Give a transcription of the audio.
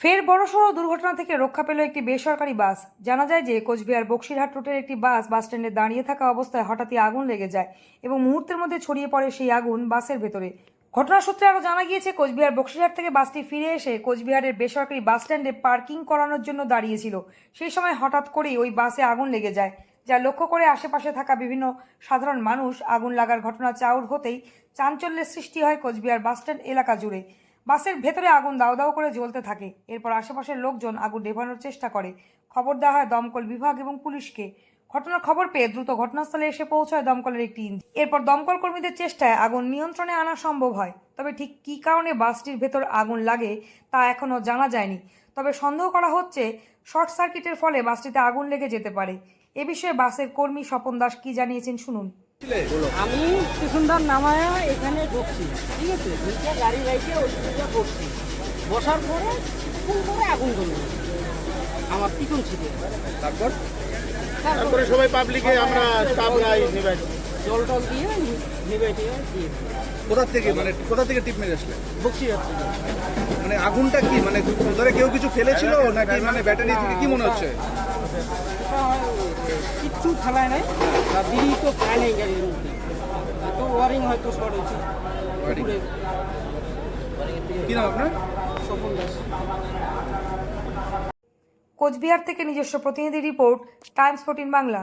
ফের বড়সড় দুর্ঘটনা থেকে রক্ষা পেল একটি বেসরকারি বাস। জানা যায় যে কোচবিহার বক্সিরহাট রুটের একটি বাস বাস স্ট্যান্ডে দাঁড়িয়ে থাকা অবস্থায় হঠাৎই আগুন লেগে যায় এবং মুহূর্তের মধ্যে ছড়িয়ে পড়ে সেই আগুন বাসের ভেতরে। ঘটনা সূত্রে আরও জানা গিয়েছে, কোচবিহার বক্সিরহাট থেকে বাসটি ফিরে এসে কোচবিহারের বেসরকারি বাস স্ট্যান্ডে পার্কিং করানোর জন্য দাঁড়িয়েছিল। সেই সময় হঠাৎ করেই ওই বাসে আগুন লেগে যায়। যা লক্ষ্য করে আশেপাশে থাকা বিভিন্ন সাধারণ মানুষ আগুন লাগার ঘটনা চাউর হতেই চাঞ্চল্যের সৃষ্টি হয় কোচবিহার বাসস্ট্যান্ড এলাকা জুড়ে। বাসের ভেতরে আগুন দাও দাও করে জ্বলতে থাকে। এরপর আশেপাশের লোকজন আগুন নেভানোর চেষ্টা করে। খবর দেওয়া হয় দমকল বিভাগ এবং পুলিশকে। ঘটনার খবর পেয়ে দ্রুত ঘটনাস্থলে এসে পৌঁছায় দমকলের একটি ইঞ্জিন। এরপর দমকল কর্মীদের চেষ্টায় আগুন নিয়ন্ত্রণে আনা সম্ভব হয়। তবে ঠিক কী কারণে বাসটির ভেতর আগুন লাগে তা এখনও জানা যায়নি। তবে সন্দেহ করা হচ্ছে, শর্ট সার্কিটের ফলে বাসটিতে আগুন লেগে যেতে পারে। এ বিষয়ে বাসের কর্মী স্বপন দাস কী জানিয়েছেন শুনুন। আমি নামায় এখানে ঢুকছি ঠিক আছে? ঢুকে গাড়ি রাইকে দিকে বসছি। বসার পরে ফুল করে আগুন ধরল। আমার পিছন ছিল তারপর? তারপরে সবাই পাবলিকে আমরা স্টাফরা নেবে। জল টল দিয়ে নেবে দিয়ে কোথা থেকে মানে কোথা থেকে টিপ মেরে আসলে? বকছি যাচ্ছে মানে আগুনটা কি? মানে ধরে কেউ কিছু ফেলেছিল নাকি মানে ব্যাটারি থেকে কি মনে হচ্ছে? কিচ্ছু ফেলায় নাই। বা বিড়ি তো খায় নাই গাড়ির মধ্যে। তো ওয়ারিং হয়তো শর্ট হয়েছে কি নাম আপনার? স্বপন দাস। কোচবিহার থেকে নিজস্ব প্রতিনিধি রিপোর্ট টাইমস ফোর্টিন বাংলা।